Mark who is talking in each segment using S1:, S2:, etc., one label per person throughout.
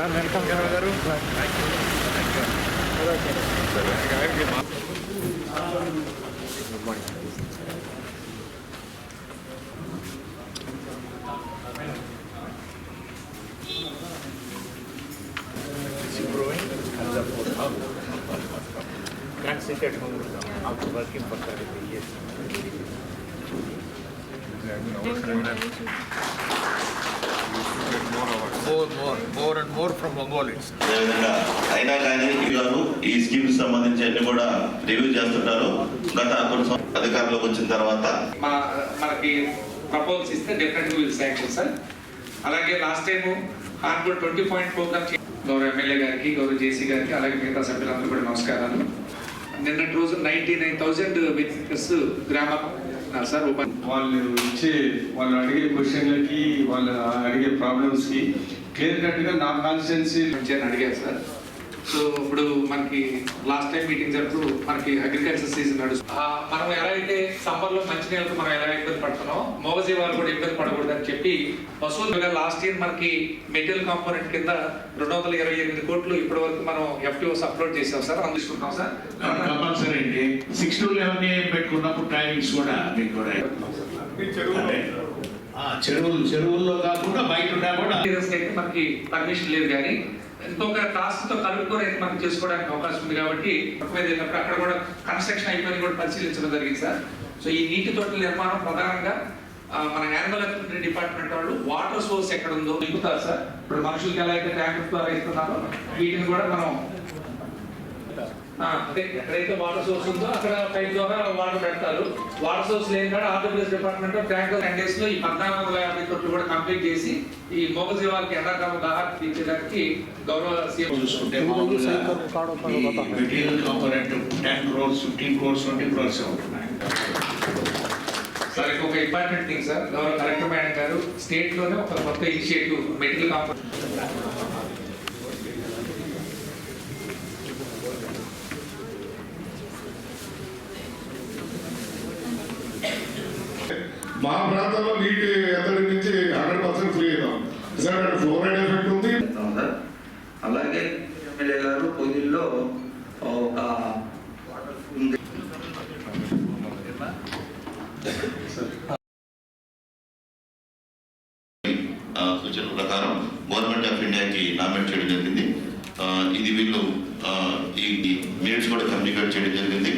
S1: Sir welcome గారు good morning
S2: more, more, more and more from Mongols.
S3: అదేవిధంగా అయినా కానీ గారు ఈ స్కీమ్స్ సంబంధించి అన్ని కూడా రివ్యూ చేస్తుంటారు. గత కొన్ని సంవత్సరాలు అధికారంలోకి వచ్చిన తర్వాత
S4: మనకి ప్రపోజల్స్ ఇస్తే డెఫినెట్గా విల్ శాంక్షన్ సార్ అలాగే last time harbour twenty point programme గౌరవ ఎమ్మెల్యే గారికి గౌరవ జేసీ గారికి అలాగే మిగతా సభ్యులందరూ కూడా నమస్కారాలు. నిన్నటి రోజు నైన్టీ నైన్ థౌజండ్ బెనిఫిట్స్ గ్రామ సార్
S5: వాళ్ళు ఇచ్చే వాళ్ళు అడిగే క్వశ్చన్లకి వాళ్ళు అడిగే ప్రాబ్లమ్స్కి క్లియర్ కట్గా నా కాన్స్టిట్యున్సీ
S4: అని అడిగారు సార్. సో ఇప్పుడు మనకి లాస్ట్ టైం మీటింగ్ జరుపుతూ మనకి అగ్రికల్చర్ సీజన్ నడుస్తుంది ఆ, మనం ఎలా అయితే సమ్మర్లో మంచి నీళ్ళతో మనం ఎలా ఇబ్బంది పడుతున్నాం మోగజీవాలు కూడా ఇబ్బంది పడకూడదు అని చెప్పి వసూలు లాస్ట్ ఇయర్ మనకి మెటీరియల్ కాంపోనెంట్ కింద రెండు వందల ఇరవై ఎనిమిది కోట్లు ఇప్పటి వరకు మనం ఎఫ్టీఓస్ అప్లోడ్ చేసాం సార్. అందిస్తున్నాం సార్.
S6: కంపల్సరీ అండి. సిక్స్ టు లెవెన్ పెట్టుకున్నప్పుడు టైమింగ్స్ కూడా మీకు కూడా చెరువులు చెరువుల్లో కాకుండా బయట ఉన్నా కూడా.
S4: అయితే మనకి పర్మిషన్ లేదు కానీ ఇంకొక టాస్క్తో కలుపుకొని అయితే మనం చేసుకోవడానికి అవకాశం ఉంది కాబట్టి వెళ్ళినప్పుడు అక్కడ కూడా కన్స్ట్రక్షన్ అయిపోయింది కూడా పరిశీలించడం జరిగింది సార్. సో ఈ నీటి తోటల నిర్మాణం ప్రధానంగా మన యానిమల్ హస్బెండరీ డిపార్ట్మెంట్ వాళ్ళు వాటర్ సోర్స్ ఎక్కడ ఉందో నింపుతారు సార్. ఇప్పుడు మనుషులకి ఎలా అయితే ట్యాంక్ ద్వారా ఇస్తున్నారో వీటిని కూడా మనం ఆ, అదే ఎక్కడైతే వాటర్ సోర్స్ ఉందో అక్కడ పైప్ ద్వారా వాటర్ పెడతారు. వాటర్ సోర్స్ లేని కాడ ఆంధ్రప్రదేశ్ డిపార్ట్మెంట్ ట్యాంక్ టెన్ డేస్లో ఈ పద్నాలుగు వందల యాభై కోట్లు కూడా కంప్లీట్ చేసి ఈ మోగ జీవాలకి ఎండాకాలం దాహాన్ని తీర్చేదానికి గౌరవ సీఎం
S6: చూసుకుంటే మామూలుగా ఈ material component ten crores fifteen crores twenty crores ఉంటున్నాయి.
S4: సార్ ఇంకొక ఇంపార్టెంట్ థింగ్ సార్. గౌరవ కలెక్టర్ మేడం గారు స్టేట్లోనే ఒక కొత్త ఇనిషియేటివ్ మెటీరియల్ కాంపౌండ్
S7: మా ప్రాంతంలో నీటి ఎత్తడి నుంచి హండ్రెడ్ పర్సెంట్ ఫ్రీ అయినాం. ఫ్లోరైడ్ ఎఫెక్ట్ ఉంది?
S8: అలాగే ఎమ్మెల్యే గారు పొదిల్లో ఒక ఉంది.
S3: ఆ, సూచనల ప్రకారం గవర్నమెంట్ ఆఫ్ ఇండియాకి నామినేట్ చేయడం జరిగింది. ఇది వీళ్ళు ఈ మెరిట్స్ కూడా కమ్యూనికేట్ చేయడం జరిగింది.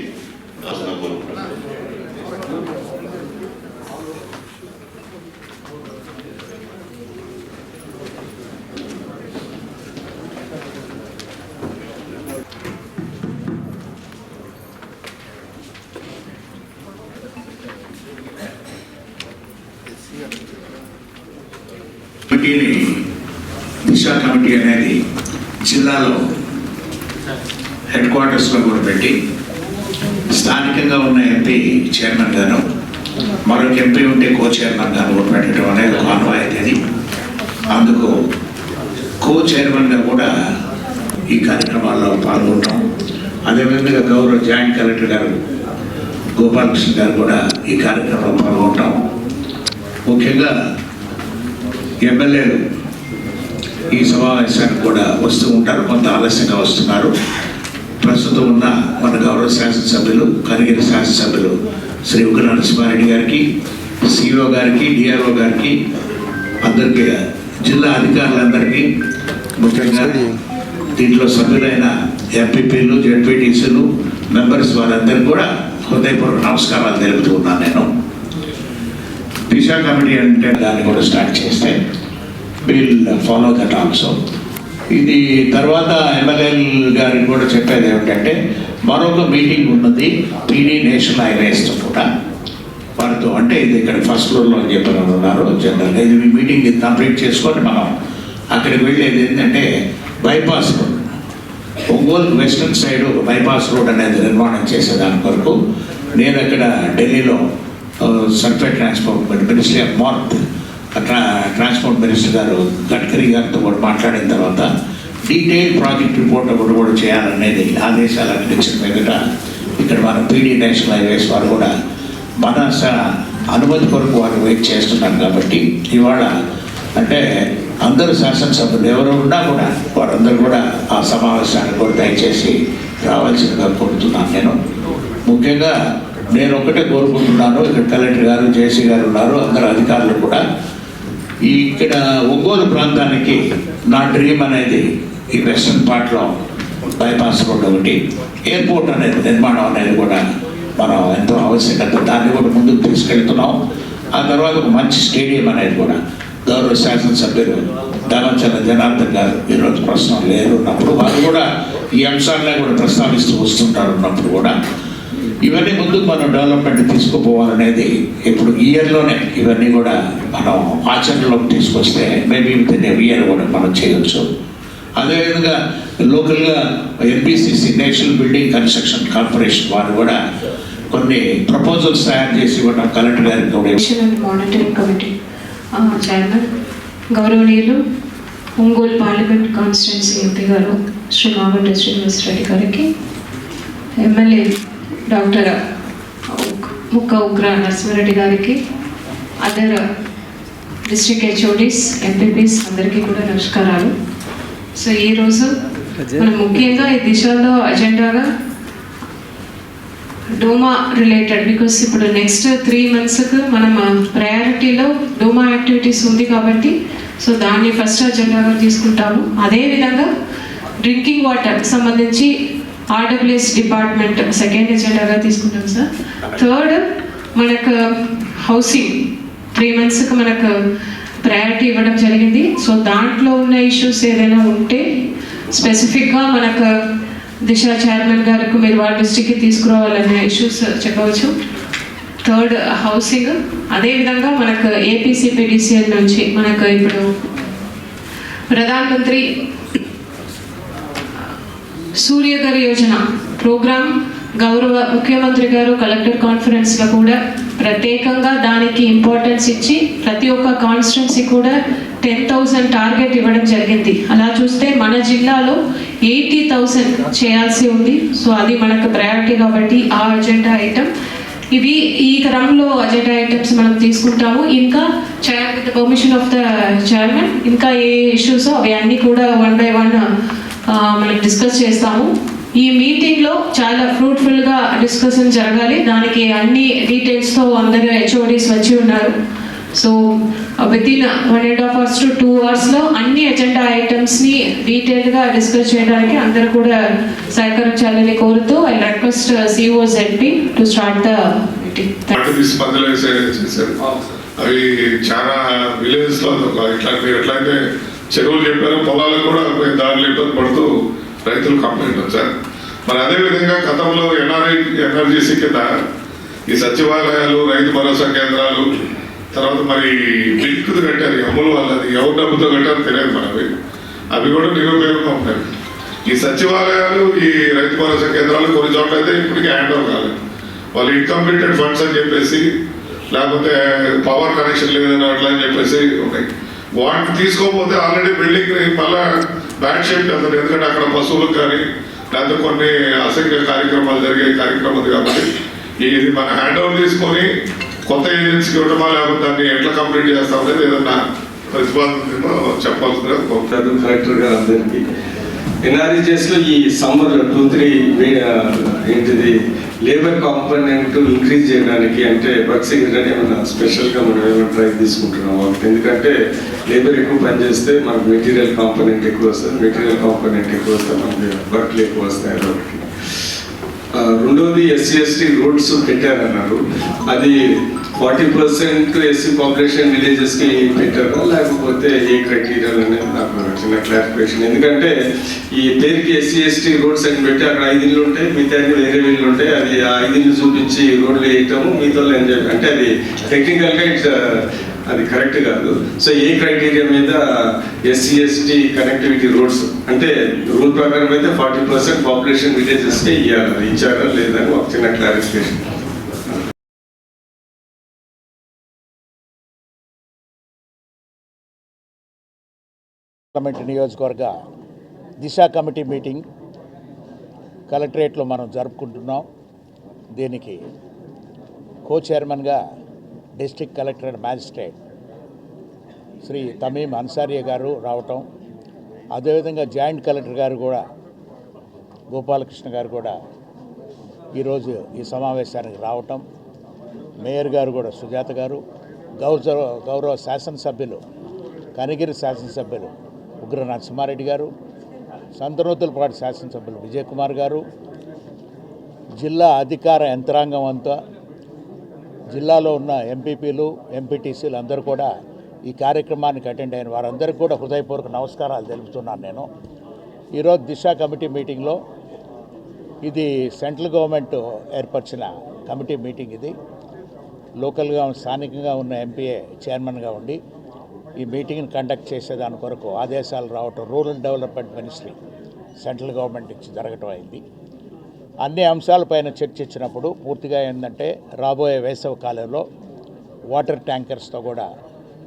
S6: కమిటీని దిశ కమిటీ అనేది జిల్లాలో హెడ్ క్వార్టర్స్లో కూడా పెట్టి స్థానికంగా ఉన్న ఎంపీ చైర్మన్ గాను మరొక ఎంపీ ఉంటే కో చైర్మన్ గాను కూడా పెట్టడం అనేది ఒక ఆనవాయితీ అందుకు కో చైర్మన్గా కూడా ఈ కార్యక్రమాల్లో పాల్గొంటాం. అదేవిధంగా గౌరవ జాయింట్ కలెక్టర్ గారు గోపాలకృష్ణ గారు కూడా ఈ కార్యక్రమంలో పాల్గొంటాం. ముఖ్యంగా ఎమ్మెల్యేలు ఈ సమావేశానికి కూడా వస్తూ ఉంటారు. కొంత ఆలస్యంగా వస్తున్నారు. ప్రస్తుతం ఉన్న మన గౌరవ శాసనసభ్యులు కనిగిరి శాసనసభ్యులు శ్రీ ఉగ్ర నరసింహారెడ్డి గారికి సిఇఓ గారికి డిఆర్ఓ గారికి అందరికీ జిల్లా అధికారులందరికీ ముఖ్యంగా దీంట్లో సభ్యులైన ఎంపీపీలు జడ్పీటీసీలు మెంబర్స్ వారందరికీ కూడా హృదయపూర్వక నమస్కారాలు తెలుపుతూ ఉన్నాను నేను. దిశ కమిటీ అంటే దాన్ని కూడా స్టార్ట్ చేస్తే విల్ ఫాలో దట్ ఆల్సో ఇది తర్వాత ఎమ్మెల్యే గారికి కూడా చెప్పేది ఏమిటంటే మరొక మీటింగ్ ఉన్నది పీడీ నేషనల్ హైవేస్ కూడా వారితో అంటే ఇది ఇక్కడ ఫస్ట్ ఫ్లోర్లో అని చెప్పిన ఉన్నారు జనరల్ ఇది మీటింగ్ కంప్లీట్ చేసుకొని మనం అక్కడికి వెళ్ళేది ఏంటంటే bypass road Ongole western side bypass road అనేది నిర్మాణం చేసేదాని కొరకు నేను అక్కడ ఢిల్లీలో surface transport ministry of mart ట్రా ట్రాన్స్పోర్ట్ మినిస్టర్ గారు గడ్కరీ గారితో కూడా మాట్లాడిన తర్వాత డీటెయిల్డ్ ప్రాజెక్ట్ రిపోర్ట్ ఒకటి కూడా చేయాలనేది ఆదేశాలు ఇచ్చిన మీదట ఇక్కడ మన పీడీ నేషనల్ హైవేస్ వారు కూడా మన అనుమతి కొరకు వారు వెయిట్ చేస్తున్నారు కాబట్టి ఇవాళ అంటే అందరూ శాసనసభ్యులు ఎవరు ఉన్నా కూడా వారందరూ కూడా ఆ సమావేశానికి కూడా దయచేసి రావాల్సిందిగా కోరుతున్నాను నేను. ముఖ్యంగా నేను ఒకటే కోరుకుంటున్నాను ఇక్కడ కలెక్టర్ గారు జేసీ గారు ఉన్నారు అందరు అధికారులు కూడా. ఈ ఇక్కడ ఒంగోలు ప్రాంతానికి నా డ్రీమ్ అనేది ఈ వెస్ట్రన్ పార్ట్లో బైపాస్ రోడ్ ఒకటి ఎయిర్పోర్ట్ అనేది నిర్మాణం అనేది కూడా మనం ఎంతో ఆవశ్యకత. దాన్ని కూడా ముందుకు తీసుకెళ్తున్నాం. ఆ తర్వాత ఒక మంచి స్టేడియం అనేది కూడా గౌరవ శాసనసభ్యులు దామచంద్ర జనార్దన్ గారు ఈరోజు ప్రశ్న లేరు ఉన్నప్పుడు వారు కూడా ఈ అంశాలనే కూడా ప్రస్తావిస్తూ వస్తుంటారు ఉన్నప్పుడు కూడా. ఇవన్నీ ముందుకు మనం డెవలప్మెంట్ తీసుకుపోవాలనేది ఇప్పుడు ఇయర్లోనే ఇవన్నీ కూడా మనం ఆచరణలోకి తీసుకొస్తే మేబీ విత్ ఇన్ ఇయర్ కూడా మనం చేయొచ్చు. అదేవిధంగా లోకల్గా NBCC national building construction corporation వారు కూడా కొన్ని ప్రపోజల్స్ తయారు చేసి ఇవ్వడం కలెక్టర్ గారికి కూడా
S9: మానిటరింగ్ కమిటీ చైర్మన్ గౌరవనీయులు ఒంగోలు పార్లమెంట్ కాన్స్టిట్యున్సీ ఎంపీ గారు శ్రీ మాగంట శ్రీనివాసరెడ్డి గారికి ఎమ్మెల్యే డాక్టర్ ముక్క ఉగ్ర నరసింహారెడ్డి గారికి అదర్ డిస్ట్రిక్ట్ హెచ్ఓడిస్ ఎంపీపీస్ అందరికీ కూడా నమస్కారాలు. సో ఈరోజు మనం ముఖ్యంగా ఈ దిశలో అజెండాగా డోమా రిలేటెడ్ బికాస్ ఇప్పుడు నెక్స్ట్ త్రీ మంత్స్కి మనం ప్రయారిటీలో డోమా యాక్టివిటీస్ ఉంది కాబట్టి సో దాన్ని ఫస్ట్ అజెండాగా తీసుకుంటాము. అదేవిధంగా డ్రింకింగ్ వాటర్ సంబంధించి ఆర్డబ్ల్యూఎస్ డిపార్ట్మెంట్ సెకండ్ ఎజెండాగా తీసుకుంటాం సార్. థర్డ్ మనకు హౌసింగ్ త్రీ మంత్స్కి మనకు ప్రయారిటీ ఇవ్వడం జరిగింది. సో దాంట్లో ఉన్న ఇష్యూస్ ఏదైనా ఉంటే స్పెసిఫిక్గా మనకు దిశ చైర్మన్ గారికి మీరు వాళ్ళ డిస్టిక్కి తీసుకురావాలనే ఇష్యూస్ చెప్పవచ్చు. థర్డ్ హౌసింగ్ అదేవిధంగా మనకు ఏపీసీపీడిసిఎల్ నుంచి మనకు ఇప్పుడు ప్రధాన సూర్యోదయ యోజన ప్రోగ్రామ్ గౌరవ ముఖ్యమంత్రి గారు కలెక్టర్ కాన్ఫరెన్స్లో కూడా ప్రత్యేకంగా దానికి ఇంపార్టెన్స్ ఇచ్చి ప్రతి ఒక్క కాన్స్టిట్యున్సీ కూడా టెన్ థౌసండ్ టార్గెట్ ఇవ్వడం జరిగింది. అలా చూస్తే మన జిల్లాలో ఎయిటీ థౌసండ్ చేయాల్సి ఉంది. సో అది మనకు ప్రయారిటీ కాబట్టి ఆ అజెండా ఐటమ్. ఇవి ఈ క్రమంలో అజెండా ఐటమ్స్ మనం తీసుకుంటాము. ఇంకా chair with permission of the chairman ఇంకా ఏ ఇష్యూస్ అవి అన్నీ కూడా వన్ బై వన్ మనం డిస్కస్ చేస్తాము. ఈ మీటింగ్లో చాలా ఫ్రూట్ఫుల్గా డిస్కషన్ జరగాలి. దానికి అన్ని డీటెయిల్స్తో అందరూ హెచ్ఓడీస్ వచ్చి ఉన్నారు. So within one and half hours to two అవర్స్లో అన్ని ఎజెండా ఐటమ్స్ని డీటెయిల్గా డిస్కస్ చేయడానికి అందరూ కూడా సహకరించాలని కోరుతూ I request CO ZP to start the meeting
S7: అవి చాలా విలేజెస్లో ఒక ఇట్లా ఎట్లయితే చెరువులు చెప్పారు పొలాలకు కూడా పోయి దారిలో ఇబ్బంది పడుతూ రైతులు కంప్లైంట్ వచ్చారు మరి అదేవిధంగా గతంలో ఎన్ఆర్ఐ ఎన్ఆర్జీసీ కింద ఈ సచివాలయాలు రైతు భరోసా కేంద్రాలు తర్వాత మరి లింక్ కట్టారు ఈ అమలు వాళ్ళది ఎవరు డబ్బుతో కట్టారో తెలియదు మనవి అవి. కూడా నిరుపయోగంగా ఉంటాయి ఈ సచివాలయాలు ఈ రైతు భరోసా కేంద్రాలు కొన్ని చోట్ల అయితే ఇప్పటికీ హ్యాండ్ ఓవర్ కాలేదు. వాళ్ళు ఇన్కంప్లీటెడ్ ఫండ్స్ అని చెప్పేసి లేకపోతే పవర్ కనెక్షన్ లేదని అట్లా అని చెప్పేసి ఉన్నాయి. వాటిని తీసుకోకపోతే ఆల్రెడీ బిల్డింగ్ మళ్ళా బ్యాడ్ షేప్ వెళ్తారు ఎందుకంటే అక్కడ పశువులకు కానీ లేకపోతే కొన్ని అసంఖ్య కార్యక్రమాలు జరిగే కార్యక్రమం కాబట్టి ఇది మన హ్యాండ్ ఓవర్ తీసుకొని కొత్త ఏజెన్సీకి ఇవ్వడమా లేకపోతే దాన్ని ఎట్లా కంప్లీట్ చేస్తాం అనేది ఏదన్నా ప్రతిపాదన చెప్పాల్సిందిగా కోరుతున్నాను.
S5: కలెక్టర్ గారు అందరికీ ఎన్ఆర్ఈజెస్లో ఈ సమ్మర్ టూ త్రీ ఏంటిది లేబర్ కాంపోనెంట్ ఇంక్రీజ్ చేయడానికి అంటే వర్క్ సెక్రటరీ ఏమైనా స్పెషల్గా మనం ఏమైనా ట్రై తీసుకుంటున్నాం వాళ్ళకి ఎందుకంటే లేబర్ ఎక్కువ పనిచేస్తే మనకు మెటీరియల్ కాంపోనెంట్ ఎక్కువ వస్తుంది మెటీరియల్ కాంపోనెంట్ ఎక్కువ వస్తే మనకి వర్క్లు ఎక్కువ వస్తాయి అదొకటి. రెండోది ఎస్సీ ఎస్టీ రోడ్స్ పెట్టారన్నారు. అది ఫార్టీ పర్సెంట్ ఎస్సీ పాపులేషన్ విలేజెస్కి పెట్టారా లేకపోతే ఏ క్రైటీరియా అనేది నాకు చిన్న క్లారిఫికేషన్. ఎందుకంటే ఈ పేరుకి ఎస్సీ ఎస్టీ రోడ్స్ అని పెట్టి అక్కడ ఐదు ఇళ్ళు ఉంటాయి మిగతా దగ్గర వేరే ఇళ్ళు ఉంటాయి అది ఆ ఐదు ఇళ్ళు చూపించి రోడ్లు వేయటము మిగతా ఎంజాయ్ అంటే అది టెక్నికల్గా ఇట్స్ అది కరెక్ట్ కాదు. సో ఏ క్రైటీరియా మీద ఎస్సీ ఎస్టీ కనెక్టివిటీ రోడ్స్ అంటే రూల్ ప్రకారం అయితే ఫార్టీ పర్సెంట్ పాపులేషన్ విలేజెస్కే ఇవ్వాలి ఇచ్చారా లేదని ఒక చిన్న క్లారిఫికేషన్
S6: పార్లమెంట్ నియోజకవర్గ దిశ కమిటీ మీటింగ్ కలెక్టరేట్లో మనం జరుపుకుంటున్నాం. దీనికి కో చైర్మన్గా district collector and magistrate Shri Tameem Ansariya గారు రావటం అదేవిధంగా జాయింట్ కలెక్టర్ గారు కూడా గోపాలకృష్ణ గారు కూడా ఈరోజు ఈ సమావేశానికి రావటం. మేయర్ గారు కూడా సుజాత గారు గౌరవ గౌరవ శాసనసభ్యులు కనిగిరి శాసనసభ్యులు ఉగ్ర నరసింహారెడ్డి గారు సంతనూతులపాటి శాసనసభ్యులు విజయ్ కుమార్ గారు జిల్లా అధికార యంత్రాంగం అంతా జిల్లాలో ఉన్న ఎంపీపీలు ఎంపీటీసీలు అందరూ కూడా ఈ కార్యక్రమానికి అటెండ్ అయిన వారందరికీ కూడా హృదయపూర్వక నమస్కారాలు తెలుపుతున్నాను నేను. ఈరోజు దిశ కమిటీ మీటింగ్లో ఇది సెంట్రల్ గవర్నమెంట్ ఏర్పరిచిన కమిటీ మీటింగ్ ఇది. లోకల్గా స్థానికంగా ఉన్న ఎంపీఏ చైర్మన్గా ఉండి ఈ మీటింగ్ని కండక్ట్ చేసేదాని కొరకు ఆదేశాలు రావటం rural development ministry central government ఇచ్చి జరగటం అయింది. అన్ని అంశాలపైన చర్చించినప్పుడు పూర్తిగా ఏంటంటే రాబోయే వేసవ కాలంలో వాటర్ ట్యాంకర్స్తో కూడా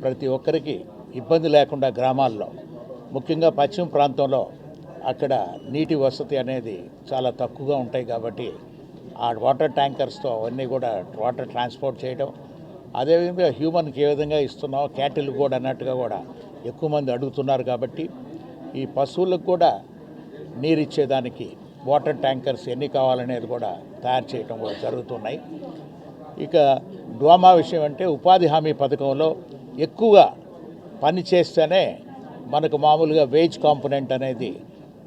S6: ప్రతి ఒక్కరికి ఇబ్బంది లేకుండా గ్రామాల్లో ముఖ్యంగా పశ్చిమ ప్రాంతంలో అక్కడ నీటి వసతి అనేది చాలా తక్కువగా ఉంటాయి కాబట్టి ఆ వాటర్ ట్యాంకర్స్తో అవన్నీ కూడా వాటర్ ట్రాన్స్పోర్ట్ చేయడం అదేవిధంగా హ్యూమన్కి ఏ విధంగా ఇస్తున్నామో క్యాటిల్ కూడా అన్నట్టుగా కూడా ఎక్కువ మంది అడుగుతున్నారు కాబట్టి ఈ పశువులకు కూడా నీరు ఇచ్చేదానికి వాటర్ ట్యాంకర్స్ ఎన్ని కావాలనేది కూడా తయారు చేయడం కూడా జరుగుతున్నాయి. ఇక డ్వామా విషయం అంటే ఉపాధి హామీ పథకంలో ఎక్కువగా పని చేస్తేనే మనకు మామూలుగా వేజ్ కాంపొనెంట్ అనేది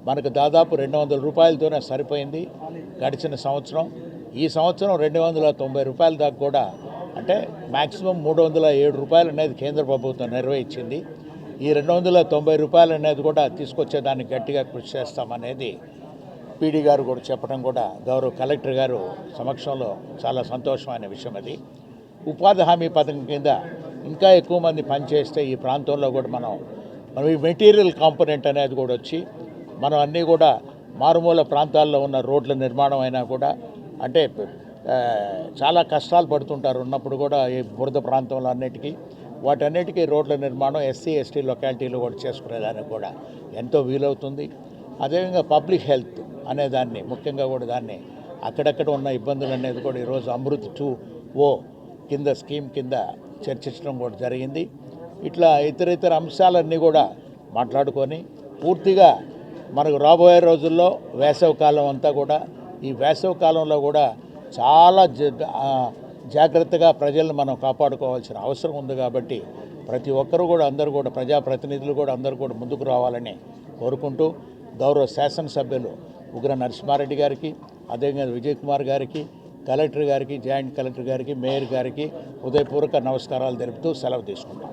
S6: మనకు దాదాపు రెండు వందల రూపాయలతోనే సరిపోయింది గడిచిన సంవత్సరం. ఈ సంవత్సరం రెండు వందల తొంభై రూపాయల దాకా కూడా అంటే మ్యాక్సిమం మూడు వందల ఏడు రూపాయలు అనేది కేంద్ర ప్రభుత్వం నిర్వహించింది ఈ రెండు వందల తొంభై రూపాయలు అనేది కూడా తీసుకొచ్చేదాన్ని గట్టిగా కృషి చేస్తామనేది పీడీ గారు కూడా చెప్పడం కూడా గౌరవ కలెక్టర్ గారు సమక్షంలో చాలా సంతోషమైన విషయం అది. ఉపాధి హామీ పథకం కింద ఇంకా ఎక్కువ మంది పనిచేస్తే ఈ ప్రాంతంలో కూడా మనం మనం ఈ మెటీరియల్ కాంపోనెంట్ అనేది కూడా వచ్చి మనం అన్నీ కూడా మారుమూల ప్రాంతాల్లో ఉన్న రోడ్ల నిర్మాణం అయినా కూడా అంటే చాలా కష్టాలు పడుతుంటారు ఉన్నప్పుడు కూడా ఈ బురద ప్రాంతంలో అన్నిటికీ. వాటన్నిటికీ రోడ్ల నిర్మాణం ఎస్సీ ఎస్టీ లొకాలిటీలు కూడా చేసుకునేదానికి కూడా ఎంతో వీలవుతుంది. అదేవిధంగా పబ్లిక్ హెల్త్ అనే దాన్ని ముఖ్యంగా కూడా దాన్ని అక్కడక్కడ ఉన్న ఇబ్బందులు అనేది కూడా ఈరోజు అమృత్ టూ ఓ కింద స్కీమ్ కింద చర్చించడం కూడా జరిగింది. ఇట్లా ఇతర ఇతర అంశాలన్నీ కూడా మాట్లాడుకొని పూర్తిగా మనకు రాబోయే రోజుల్లో వేసవ కాలం అంతా కూడా ఈ వేసవ కాలంలో కూడా చాలా జ- జాగ్రత్తగా ప్రజలను మనం కాపాడుకోవాల్సిన అవసరం ఉంది కాబట్టి ప్రతి ఒక్కరూ కూడా అందరూ కూడా ప్రజాప్రతినిధులు కూడా అందరూ కూడా ముందుకు రావాలని కోరుకుంటూ గౌరవ శాసనసభ్యులు ఉగ్ర నరసింహారెడ్డి గారికి అదేవిధంగా విజయ్ కుమార్ గారికి కలెక్టర్ గారికి జాయింట్ కలెక్టర్ గారికి మేయర్ గారికి హృదయపూర్వక నమస్కారాలు తెలుపుతూ సెలవు తీసుకుంటాం.